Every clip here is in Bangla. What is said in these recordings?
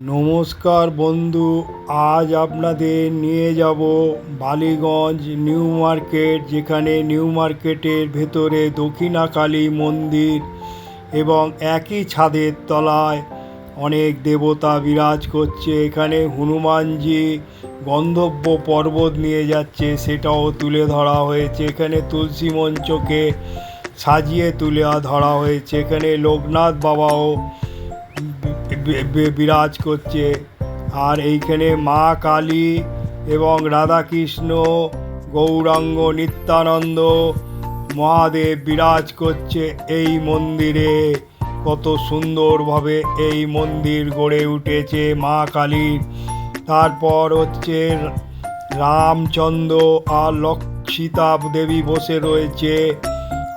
নমস্কার বন্ধু, আজ আপনাদের নিয়ে যাব বালিগঞ্জ নিউ মার্কেট, যেখানে নিউ মার্কেটের ভেতরে দক্ষিণাকালী মন্দির এবং একই ছাদের তলায় অনেক দেবতা বিরাজ করছে। এখানে হনুমানজি গন্ধব্য পর্বত নিয়ে যাচ্ছে, সেটাও তুলে ধরা হয়েছে। এখানে তুলসী মঞ্চকে সাজিয়ে তুলে ধরা হয়েছে। এখানে লোকনাথ বাবাও বিরাজ করছে। আর এইখানে মা কালী এবং রাধাকৃষ্ণ, গৌরাঙ্গ, নিত্যানন্দ মহাদেব বিরাজ করছে এই মন্দিরে। কত সুন্দরভাবে এই মন্দির গড়ে উঠেছে মা কালীর তারপর হচ্ছে রামচন্দ্র আর লক্ষ সীতা দেবী বসে রয়েছে।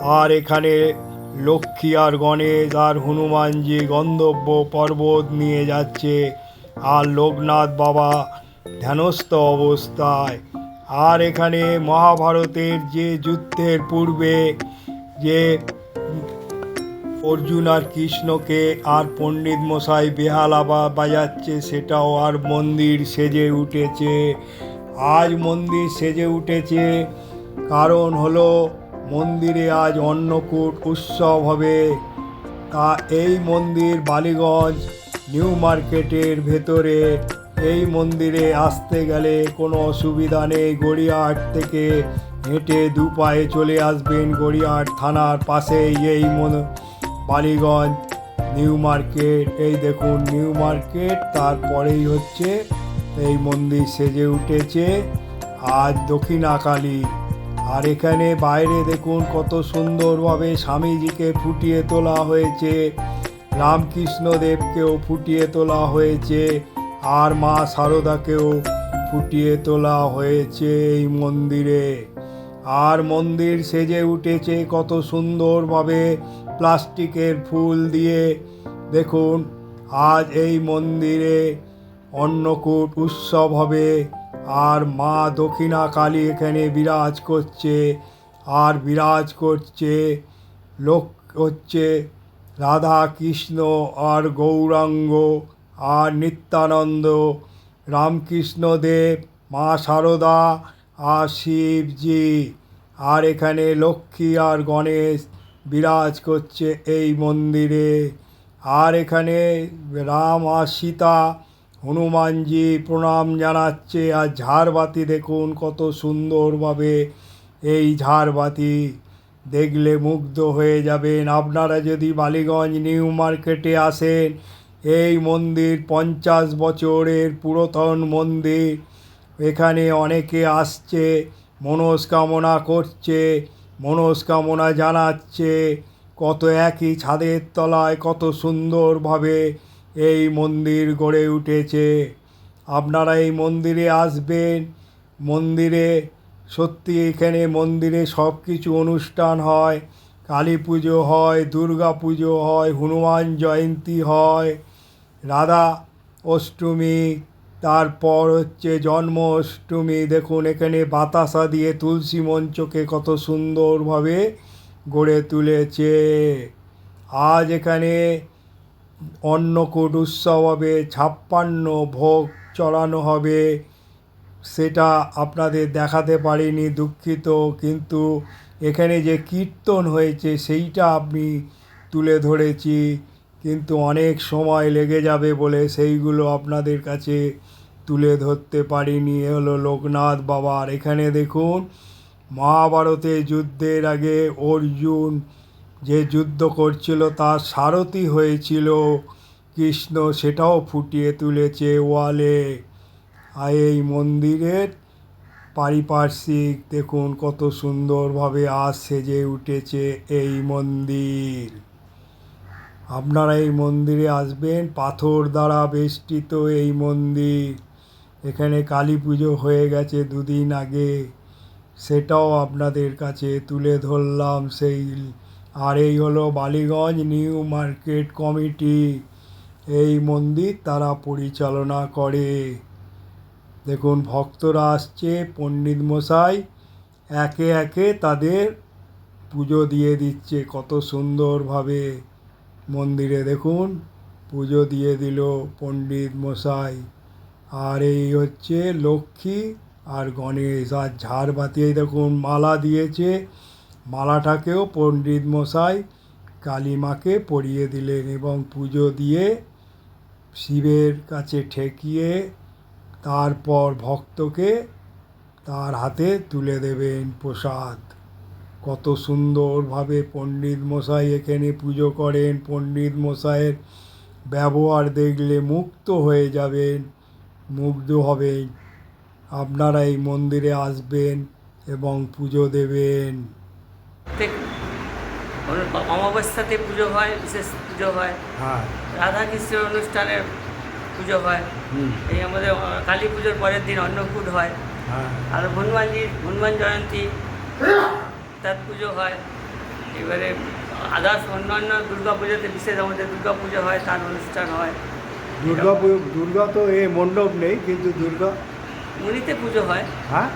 আর এখানে লক্ষ্মী আর গণেশ আর হনুমানজি গন্ধব্য পর্বত নিয়ে যাচ্ছে। আর লোকনাথ বাবা ধ্যানস্থ অবস্থায়। আর এখানে মহাভারতের যে যুদ্ধের পূর্বে যে অর্জুন আর কৃষ্ণকে আর পণ্ডিত মশাই বেহালা বাজাচ্ছে, সেটাও আর মন্দির সেজে উঠেছে। আজ মন্দির সেজে উঠেছে, কারণ হলো মন্দিরে আজ অন্নকূট উৎসব হবে। তা এই মন্দির বালিগঞ্জ, নিউ মার্কেটের ভেতরে। এই মন্দিরে আসতে গেলে কোনো অসুবিধা নেই। গড়িয়াহাট থেকে হেঁটে দু পায়ে চলে আসবেন গড়িয়াহাট থানার পাশেই এই মন, বালিগঞ্জ, নিউ মার্কেট। এই দেখুন, নিউ মার্কেট, তারপরেই হচ্ছে এই মন্দির সেজে উঠেছে। আজ দক্ষিণাকালী আর এখানে বাইরে দেখুন কত সুন্দরভাবে স্বামীজিকে ফুটিয়ে তোলা হয়েছে। রামকৃষ্ণ দেবকেও ফুটিয়ে তোলা হয়েছে আর মা শারদাকেও ফুটিয়ে তোলা হয়েছে এই মন্দিরে। আর মন্দির সেজে উঠেছে কত সুন্দরভাবে প্লাস্টিকের ফুল দিয়ে। দেখুন, আজ এই মন্দিরে অন্নকূট উৎসব হবে। আর মা দক্ষিণা কালী এখানে বিরাজ করছে, আর বিরাজ করছে, লোক হচ্ছে রাধা কৃষ্ণ আর গৌরাঙ্গ আর নিত্যানন্দ রামকৃষ্ণদেব মা শারদা আর শিবজি। আর এখানে লক্ষ্মী আর গণেশ বিরাজ করছে এই মন্দিরে। আর এখানে রাম আর সীতা হনুমানজি প্রণাম জানাচ্ছে, আর ঝাড়বাতি দেখুন কত সুন্দরভাবে। এই ঝাড়বাতি দেখলে মুগ্ধ হয়ে যাবেন। আপনারা যদি বালিগঞ্জ নিউ মার্কেটে আসেন, এই মন্দির পঞ্চাশ বছরের পুরাতন মন্দির। এখানে অনেকে আসছে, মনস্কামনা করছে, মনস্কামনা জানাচ্ছে, কত একই ছাদের তলায় কত সুন্দরভাবে এই মন্দির গড়ে উঠেছে। আপনারা এই মন্দিরে আসবেন। মন্দিরে সত্যি এখানে মন্দিরে সব কিছু অনুষ্ঠান হয়। কালী পুজো হয় দুর্গা পুজো হয়, হনুমান জয়ন্তী হয়। রাধা অষ্টমী, তারপর হচ্ছে জন্ম অষ্টমী। দেখুন, এখানে বাতাসা দিয়ে তুলসী মঞ্চকে কত সুন্দরভাবে গড়ে তুলেছে। আজ এখানে অন্নকূট উৎসব হবে, ছাপ্পান্ন ভোগ চড়ানো হবে। সেটা আপনাদের দেখাতে পারিনি, দুঃখিত, কিন্তু এখানে যে কীর্তন হয়েছে সেইটা আপনি তুলে ধরেছি। কিন্তু অনেক সময় লেগে যাবে বলে সেইগুলো আপনাদের কাছে তুলে ধরতে পারিনি। এ হলো লোকনাথ বাবার। এখানে দেখুন মহাভারতে যুদ্ধের আগে অর্জুন যে যুদ্ধ করছিল তার সারথি হয়েছিল কৃষ্ণ, সেটাও ফুটিয়ে তুলেছে ওয়ালে। আর এই মন্দিরের পারিপার্শ্বিক, দেখুন কত সুন্দরভাবে আজ সেজে উঠেছে এই মন্দির। আপনারা এই মন্দিরে আসবেন, পাথর দ্বারা বেষ্টিত এই মন্দির। এখানে কালী পুজো হয়ে গেছে দুদিন আগে। সেটাও আপনাদের কাছে তুলে ধরলাম সেই আর এই হলো বালিগঞ্জ নিউ মার্কেট কমিটি। এই মন্দির তারা পরিচালনা করে। দেখুন, ভক্তরা আসছে, পণ্ডিত মশাই একে একে তাদের পুজো দিয়ে দিচ্ছে, কত সুন্দরভাবে। মন্দিরে দেখুন, পুজো দিয়ে দিল পণ্ডিত মশাই। আর এই হচ্ছে লক্ষ্মী আর গণেশ। আর ঝাড়বাতি দেখুন, মালা দিয়েছে মালাটাকেও পণ্ডিত মশাই কালী মাকে পরিয়ে দিলেন এবং পুজো দিয়ে শিবের কাছে ঠেকিয়ে তারপর ভক্তকে তার হাতে তুলে দেবেন প্রসাদ। কত সুন্দরভাবে পণ্ডিত মশাই এখানে পুজো করেন। পণ্ডিত মশাইয়ের ব্যবহার দেখলে মুক্ত হয়ে যাবেন, মুগ্ধ হবেন। আপনারা এই মন্দিরে আসবেন এবং পুজো দেবেন। প্রত্যেক অমাবস্যাতে পুজো হয় বিশেষ পুজো হয়। হ্যাঁ। রাধা কৃষ্ণের অনুষ্ঠানের পুজো হয়। এই আমাদের কালী পুজোর পরের দিন অন্নকূট হয়। হ্যাঁ। আর হনুমানজির হনুমান জয়ন্তী তার পুজো হয়। এবারে আদার্স অন্যান্য দুর্গা পুজোতে বিশেষ আমাদের দুর্গা পুজো হয় তার অনুষ্ঠান হয়। দুর্গা দুর্গা তো এ মণ্ডপ নেই কিন্তু দুর্গা মুনিতে পুজো হয়। হ্যাঁ?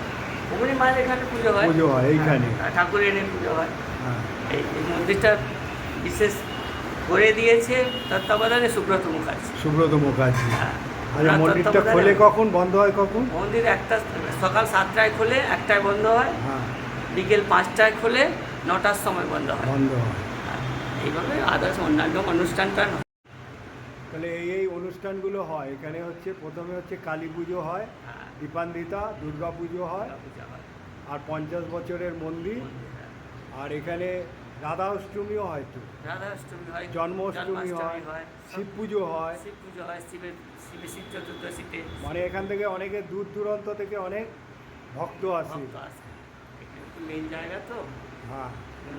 মুনি মায়ের এখানে পুজো হয়। পুজো হয় এইখানে। ঠাকুরের এনে পুজো হয়। হ্যাঁ। এই মন্দিরটা বিশেষ করে দিয়েছে তত্ত্বাবধানে সুব্রত মুখার্জি। সুব্রত মুখার্জি। হ্যাঁ, মন্দিরটা খোলে কখন? বন্ধ হয় কখন? মন্দির একটা সকাল সাতটায় খোলে একটায় বন্ধ হয়। হ্যাঁ। বিকেল পাঁচটায় খোলে নটার সময় বন্ধ হয়। বন্ধ হয়। এইভাবে আদার্স অন্যান্য অনুষ্ঠানটা। তাহলে এই এই অনুষ্ঠানগুলো হয়। এখানে হচ্ছে প্রথমে হচ্ছে কালী পুজো হয়। দীপান্বিতা দুর্গা পুজো হয়। আর পঞ্চাশ বছরের মন্দির। আর এখানে রাধা অষ্টমীও হয় তো। রাধাষ্টমী হয় জন্মাষ্টমী হয় শিব পুজো হয়। শিব পুজো হয় শিবের শিবের শিব চতুর্দশীতে। মানে এখান থেকে অনেকে দূর দূরান্ত থেকে অনেক ভক্ত আসে। মেন জায়গা তো। হ্যাঁ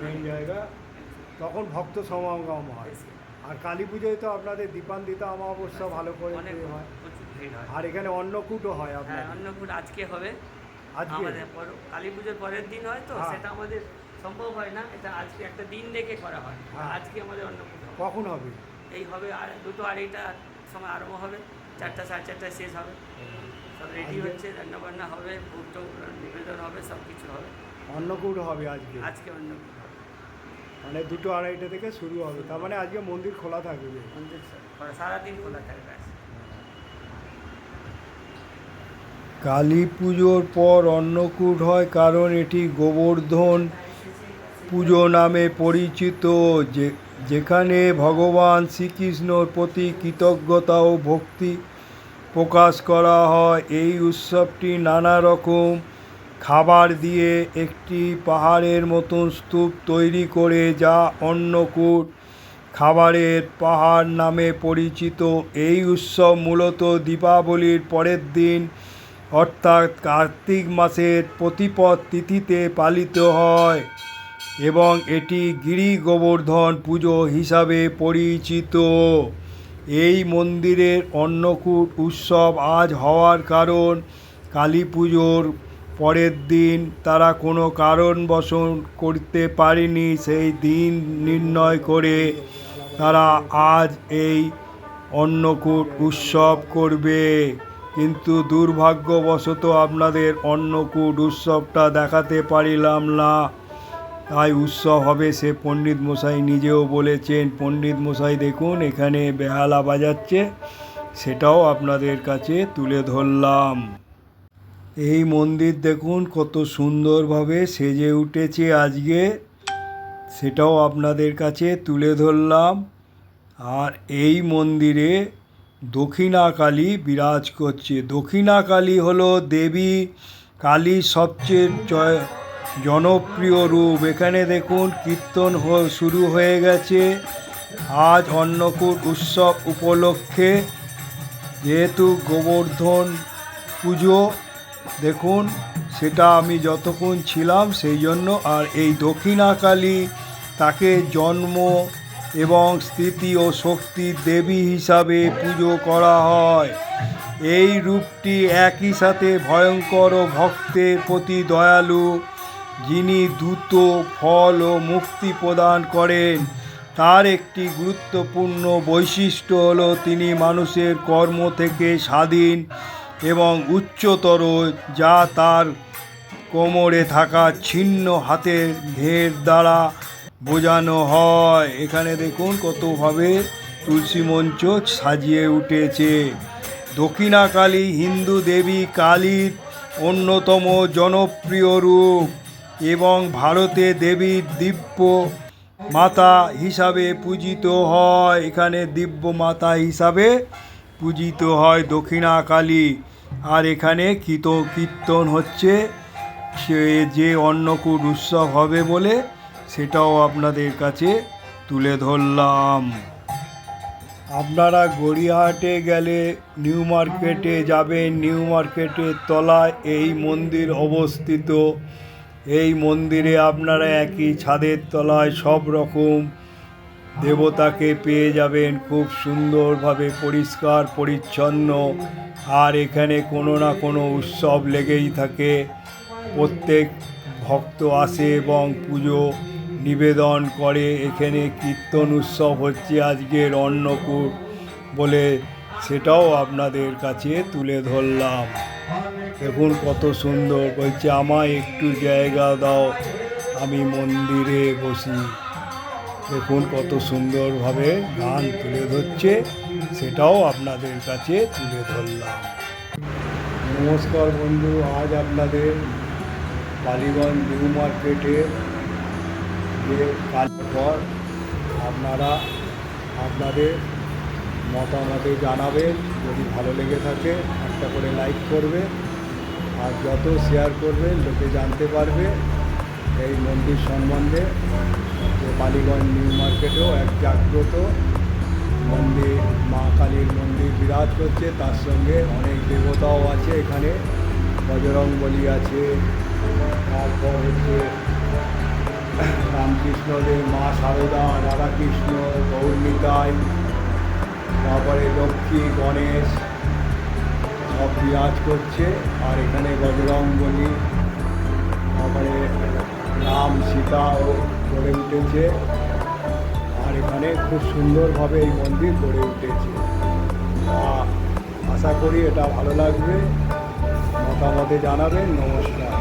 মেন জায়গা। তখন ভক্ত সমাগম হয়। আর কালী পুজোয় তো আপনাদের দীপান্বিতা অমাবস্যা ভালো করে অনেক ইয়ে হয়। প্রচুর ভিড় হয়। আর এখানে অন্নকূটও হয় হ্যাঁ আপনার অন্নকূট আজকে হবে। আজকে? আমাদের পর- কালী পুজোর পরের দিন হয় তো হ্যাঁ। সেটা আমাদের সম্ভব হয় না এটা আজকে একটা দিন দেখে করা হয়। হ্যাঁ। আজকে আমাদের অন্নকূট হবে। কখন হবে? এই হবে আর দুটো আড়াইটার সময় আরম্ভ হবে চারটা সাড়ে চারটায় শেষ হবে। সব রেডি আজকে- হচ্ছে রান্নাবান্না হবে ভোগ টোগ নিবেদন হবে সব কিছু হবে। অন্নকূট হবে আজকে? আজকে অন্নকূট হবে। মানে দুটো আড়াইটে থেকে শুরু হবে। তার মানে আজকে মন্দির খোলা থাকবে। মন্দির সা- সারাদিন খোলা থাকবে কালী পুজোর পর অন্নকূট হয় কারণ এটি গোবর্ধন পুজো নামে পরিচিত। যে যেখানে ভগবান শ্রীকৃষ্ণর প্রতি কৃতজ্ঞতা ও ভক্তি প্রকাশ করা হয়। এই উৎসবটি নানা রকম খাবার দিয়ে একটি পাহাড়ের মতন স্তূপ তৈরি করে যা অন্নকূট খাবারের পাহাড় নামে পরিচিত। এই উৎসব মূলত দীপাবলির পরের দিন, অর্থাৎ কার্তিক মাসের প্রতিপদ তিথিতে পালিত হয় এবং এটি গিরি গোবর্ধন পুজো হিসাবে পরিচিত। এই মন্দিরের অন্নকূট উৎসব আজ হওয়ার কারণ কালী পুজোর পরের দিন তারা কোনো কারণবশ করতে পারেনি, সেই দিন নির্ণয় করে তারা আজ এই অন্নকূট উৎসব করবে। কিন্তু দুর্ভাগ্যবশত আপনাদের অন্নকূট উৎসবটা দেখাতে পারিলাম না। তাই উৎসব হবে সে পণ্ডিত মশাই নিজেও বলেছেন, পণ্ডিত মশাই, দেখুন, এখানে বেহালা বাজাচ্ছে, সেটাও আপনাদের কাছে তুলে ধরলাম। এই মন্দির দেখুন, কত সুন্দরভাবে সেজে উঠেছে আজকে। সেটাও আপনাদের কাছে তুলে ধরলাম। আর এই মন্দিরে দক্ষিণাকালী বিরাজ করছে। দক্ষিণাকালী হলো দেবী কালীর সবচেয়ে জনপ্রিয় রূপ। এখানে দেখুন, কীর্তন শুরু হয়ে গেছে। আজ অন্নকূট উৎসব উপলক্ষে যেহেতু গোবর্ধন পুজো দেখুন, সেটা আমি যতক্ষণ ছিলাম সেই জন্য আর এই দক্ষিণাকালী তাকে জন্ম এবং স্থিতি ও শক্তির দেবী হিসাবে পুজো করা হয়। এই রূপটি একই সাথে ভয়ঙ্কর ও ভক্তের প্রতি দয়ালু, যিনি দ্রুত ফল ও মুক্তি প্রদান করেন। তার একটি গুরুত্বপূর্ণ বৈশিষ্ট্য হলো তিনি মানুষের কর্ম থেকে স্বাধীন এবং উচ্চতর যা তার কোমরে থাকা ছিন্ন হাতের ঘের দ্বারা বোঝানো হয়। এখানে দেখুন কতভাবে তুলসী মঞ্চ সাজিয়ে উঠেছে। দক্ষিণাকালী হিন্দু দেবী কালীর অন্যতম জনপ্রিয় রূপ এবং ভারতে দেবীর দিব্য মাতা হিসাবে পূজিত হয়। এখানে দিব্য মাতা হিসাবে পূজিত হয় দক্ষিণাকালী। আর এখানে কীত কীর্তন হচ্ছে। সে যে অন্নকূট উৎসব হবে বলে সেটাও আপনাদের কাছে তুলে ধরলাম। আপনারা গড়িয়াহাটে গেলে নিউ মার্কেটে যাবেন। নিউ মার্কেটের তলায় এই মন্দির অবস্থিত। এই মন্দিরে আপনারা একই ছাদের তলায় সব রকম দেবতাকে পেয়ে যাবেন খুব সুন্দরভাবে, পরিষ্কার, পরিচ্ছন্ন। আর এখানে কোনো না কোনো উৎসব লেগেই থাকে। প্রত্যেক ভক্ত আসে এবং পুজো নিবেদন করে। এখানে কীর্তন উৎসব হচ্ছে আজকের অন্নকূট বলে সেটাও আপনাদের কাছে তুলে ধরলাম। দেখুন কত সুন্দর বলছে, আমায় একটু জায়গা দাও, আমি মন্দিরে বসি। দেখুন কত সুন্দরভাবে গান তুলে ধরছে, সেটাও আপনাদের কাছে তুলে ধরলাম। নমস্কার বন্ধু, আজ আপনাদের বালিগঞ্জ নিউ মার্কেটে যে কাজ পর আপনারা, আপনাদের মতামতে জানাবেন। যদি ভালো লেগে থাকে, একটা করে লাইক করবে। আর যত শেয়ার করবে, লোকে জানতে পারবে। এই মন্দির সম্বন্ধে বালিগঞ্জ নিউ মার্কেটেও এক জাগ্রত মন্দির, মা কালীর মন্দির বিরাজ করছে। তার সঙ্গে অনেক দেবতাও আছে এখানে। বজরং বলি আছে। তারপর হচ্ছে রামকৃষ্ণদেব, মা সারদা, রাধাকৃষ্ণ, গৌরমিতাই, তারপরে লক্ষ্মী, গণেশ সব বিরাজ করছে। আর এখানে বজরং বলি, তারপরে রাম সীতা ও গড়ে উঠেছে। আর এখানে খুব সুন্দরভাবে এই মন্দির গড়ে উঠেছে। আশা করি এটা ভালো লাগবে। মতামতে জানাবেন, নমস্কার।